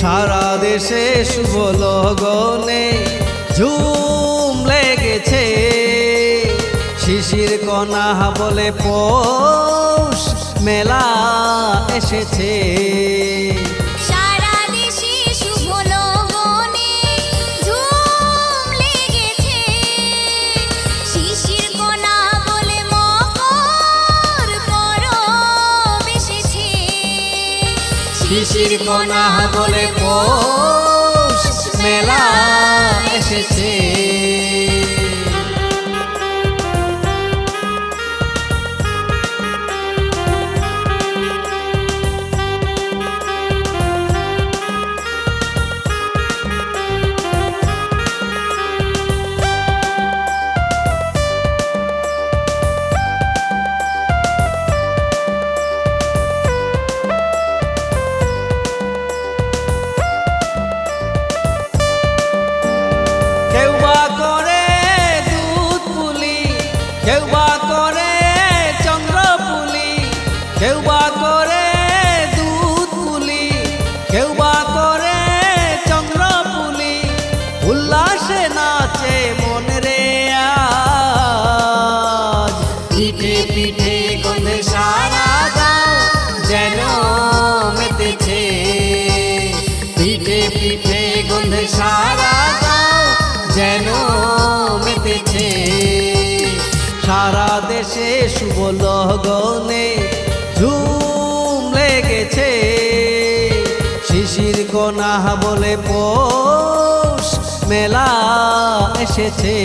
সারা দেশে শুভ লগনে ঝুম লেগেছে। শিশির কণা বলে পৌষ মেলা এসেছে। শিশির কণা বলে পোষ মেলা এসেছে। কেউ বা করে চন্দ্র পুলি বা করে দুধ পুলি কেউ বা করে চন্দ্র পুলি উল্লাসে নাচে মন রে আজ। পিঠে পিঠে গন্ধে সারা গাও যেন মেতেছে। পিঠে পিঠে গন্ধে সারা যেন মেতেছে। সারা দেশে শুভ লগনে ঝুম লেগেছে। শিশির কণা বলে পৌষ মেলা এসেছে।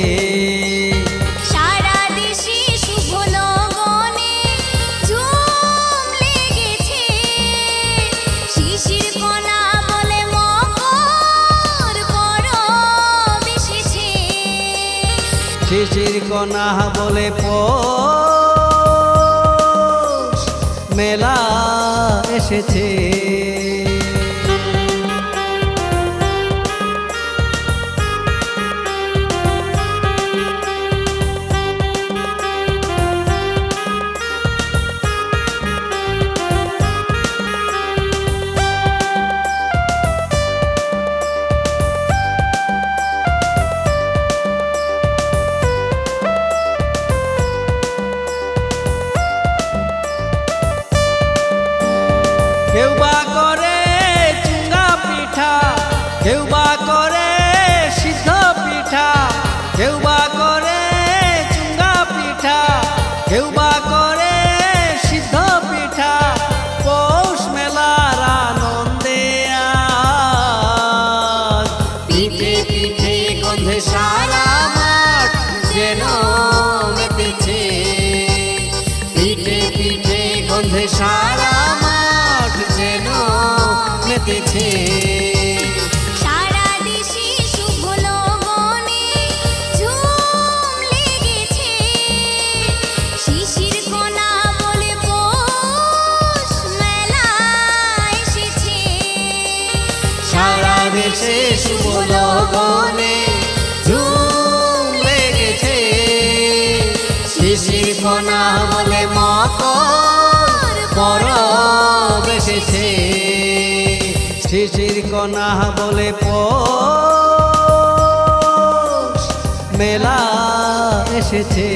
শিশির কণা বলে পৌষ মেলা এসেছে। কেউ বা করে সিদ্ধ পিঠা, পৌষ মেলার আনন্দে পিঠে পিঠে গন্ধে সারা মাঠ যেন মেতেছে। পিঠে পিঠে গন্ধে সারা মাঠ যেন মেতেছে। দেশে শুভ লগনে ঝুম লেগেছে। শিশির কণা বলে মকর পরব এসেছে। শিশির কণা বলে পৌষ মেলা এসেছে।